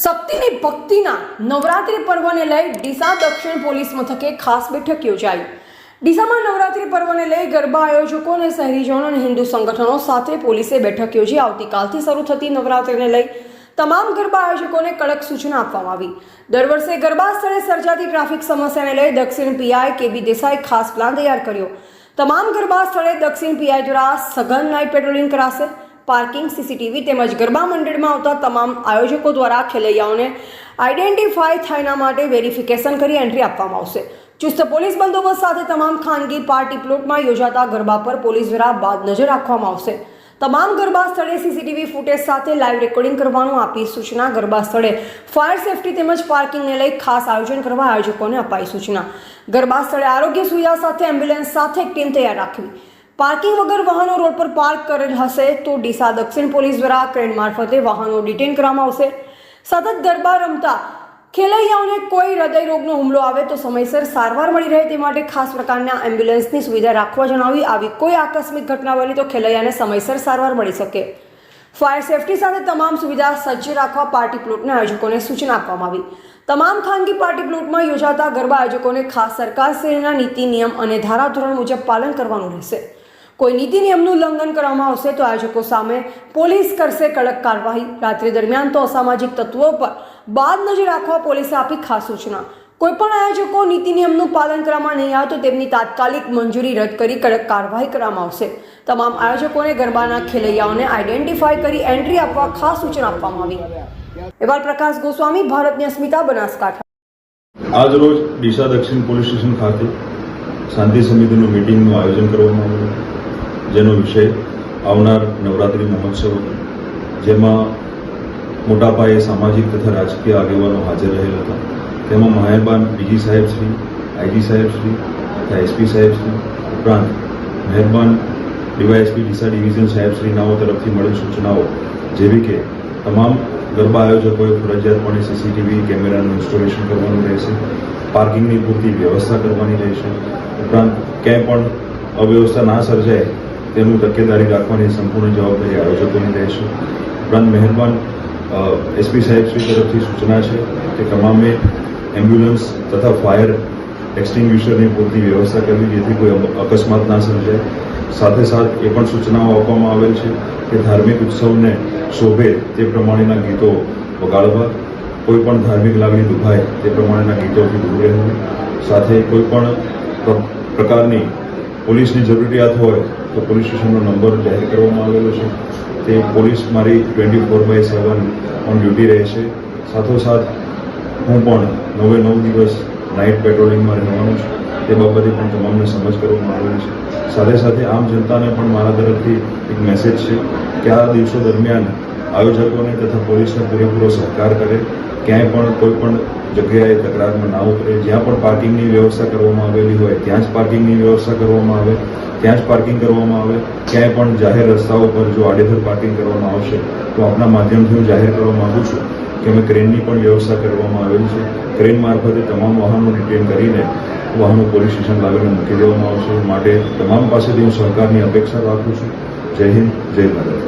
શક્તિની ભક્તિના નવરાત્રિ પર્વને લઈ ડીસા દક્ષિણ પોલીસ મથકે ખાસ બેઠક યોજાઈ. ડીસામાં નવરાત્રિ પર્વને લઈ ગરબા આયોજકો અને શહેરીજનો અને હિન્દુ સંગઠનો સાથે પોલીસે બેઠક યોજી. આવતીકાલથી શરૂ થતી નવરાત્રિને લઈ તમામ ગરબા આયોજકોને કડક સૂચના આપવામાં આવી. દર વર્ષે ગરબા સ્થળે સર્જાતી ટ્રાફિક સમસ્યાને લઈ દક્ષિણ પીઆઈ કેબી દેસાઈ ખાસ પ્લાન તૈયાર કર્યો. તમામ ગરબા સ્થળે દક્ષિણ પીઆઈ દ્વારા સઘન નાઇટ પેટ્રોલિંગ કરાશે. પાર્કિંગ સીસીટીવી તેમજ ગરબા મંડળમાં આવતા તમામ આયોજકો દ્વારા ખેલૈયાઓને આઈડેન્ટિફાય થાયના માટે વેરિફિકેશન કરી એન્ટ્રી આપવામાં આવશે. ચુસ્ત પોલીસ બંદોબસ્ત સાથે તમામ ખાનગી પાર્ટી પ્લોટમાં યોજાતા ગરબા પર પોલીસ દ્વારા બાદ નજર રાખવામાં આવશે. તમામ ગરબા સ્થળે સીસીટીવી ફૂટેજ સાથે લાઈવ રેકોર્ડિંગ કરવાનું આપી સૂચના. ગરબા સ્થળે ફાયર સેફટી તેમજ પાર્કિંગને લઈ ખાસ આયોજન કરવા આયોજકોને અપાઈ સૂચના. ગરબા સ્થળે આરોગ્ય સુવિધા સાથે એમ્બ્યુલન્સ સાથે એક ટીમ તૈયાર રાખવી. પાર્કિંગ વગર વાહનો રોડ પર પાર્ક કરેલ હશે તો ડીસા દક્ષિણ પોલીસ દ્વારા ક્રેન મારફતે વાહનો ડિટેન કરવામાં આવશે. સતત ગરબા રમતા ખેલૈયાઓને કોઈ હૃદય રોગનો હુમલો આવે તો સમયસર સારવાર મળી રહે તે માટે ખાસ પ્રકારના એમ્બ્યુલન્સની સુવિધા રાખવા જણાવી, આવી કોઈ આકસ્મિક ઘટના બની તો ખેલૈયાને સમયસર સારવાર મળી શકે. ફાયર સેફટી સાથે તમામ સુવિધા સજ્જ રાખવા પાર્ટી પ્લોટના આયોજકોને સૂચના આપવામાં આવી. તમામ ખાનગી પાર્ટી પ્લોટમાં યોજાતા ગરબા આયોજકોને ખાસ સરકારશ્રીના નીતિ, નિયમ અને ધારાધોરણ મુજબ પાલન કરવાનું રહેશે. કોઈ નીતિ નિયમનું ઉલ્લંઘન કરવામાં આવશે તો આયોજકો સામે પોલીસ કરશે કડક કાર્યવાહી. રાત્રિ દરમિયાન તો અસામાજિક તત્વો પર બાદ નજર રાખવા પોલીસે આપી ખાસ સૂચના. કોઈપણ આયોજકો નીતિ નિયમનું પાલન કરવામાં નહીં આવે તો તેમની તાત્કાલિક મંજૂરી રદ કરી કડક કાર્યવાહી કરવામાં આવશે. તમામ આયોજકોને ગરબાના ખેલૈયાઓને આઈડેન્ટિફાય કરી એન્ટ્રી આપવા ખાસ સૂચના આપવામાં આવી. એવા પ્રકાશ ગોસ્વામી, ભારતની અસ્મિતા બનાસકાંઠા. આજ રોજ ડીસા દક્ષિણ પોલીસ સ્ટેશન ખાતે શાંતિ સમિતિનું મિટિંગનું આયોજન કરવામાં આવ્યું. જેનો વિષય આવનાર નવરાત્રિ મહોત્સવ જેમાં મોટા પાયે સામાજિક તથા રાજકીય આગેવાનો હાજર રહેલા હતા. તેમાં મહેરબાન ડીજી સાહેબ શ્રી, આઈજી સાહેબ શ્રી તથા એસપી સાહેબ શ્રી ઉપરાંત મહેરબાન ડીવાયએસપી ડીસા ડિવિઝન સાહેબ શ્રીનાઓ તરફથી મળેલ સૂચનાઓ જેવી કે તમામ ગરબા આયોજકોએ ફરજિયાતપણે સીસીટીવી કેમેરાનું ઇન્સ્ટોલેશન કરવાનું રહેશે, પાર્કિંગની પૂરતી વ્યવસ્થા કરવાની રહેશે. ઉપરાંત ક્યાંય પણ અવ્યવસ્થા ના સર્જાય તેનું તકેદારી રાખવાની સંપૂર્ણ જવાબદારી આયોજકોની રહેશે ઉપરાંત મહેરબાન એસપી સાહેબ શ્રી તરફથી સૂચના છે કે તમામે એમ્બ્યુલન્સ તથા ફાયર એક્સટિંગ્યુશરની પૂરતી વ્યવસ્થા કરવી જેથી કોઈ અકસ્માત ના સર્જાય. સાથે સાથ એ પણ સૂચનાઓ આપવામાં આવેલ છે કે ધાર્મિક ઉત્સવને શોભે તે પ્રમાણેના ગીતો વગાડવા. કોઈ પણ ધાર્મિક લાગણી દુભાય તે પ્રમાણેના ગીતોથી દૂર રહેવું. સાથે કોઈ પણ પ્ર- પ્રકારની પોલીસની જરૂરિયાત હોય તો પોલીસ સ્ટેશનનો નંબર જાહેર કરવામાં આવેલો છે. તે પોલીસ મારી twenty four by seven on duty રહે છે. સાથોસાથ, હું પણ નવે નવ દિવસ નાઇટ પેટ્રોલિંગમાં રહેવાનું છું. તે બાબતે પણ તમામને સમજ કરવામાં આવેલી છે. સાથે સાથે આમ જનતાને પણ મારા તરફથી એક મેસેજ છે કે આ દિવસો દરમિયાન આયોજકોને તથા પોલીસને પૂરેપૂરો સહકાર કરે, ક્યાંય પણ કોઈ પણ જગ્યાએ તકરારમાં ના ઉતરે, જ્યાં પણ પાર્કિંગની વ્યવસ્થા કરવામાં આવેલી હોય, ત્યાં જ પાર્કિંગની વ્યવસ્થા કરવામાં આવે, ત્યાં જ પાર્કિંગ કરવામાં આવે, ક્યાંય પણ જાહેર રસ્તાઓ પર જો આડેધડ પાર્કિંગ કરવામાં આવશે, તો આપના માધ્યમથી હું જાહેર કરવા માગું છું કે અમે ક્રેનની પણ વ્યવસ્થા કરવામાં આવેલી છે. ક્રેન મારફતે તમામ વાહનો ડિટેન કરીને વાહનો પોલીસ સ્ટેશન લાવીને મૂકી દેવામાં આવશે. માટે તમામ પાસેથી હું સહકારની અપેક્ષા રાખું છું. જય હિન્દ, જય ભારત.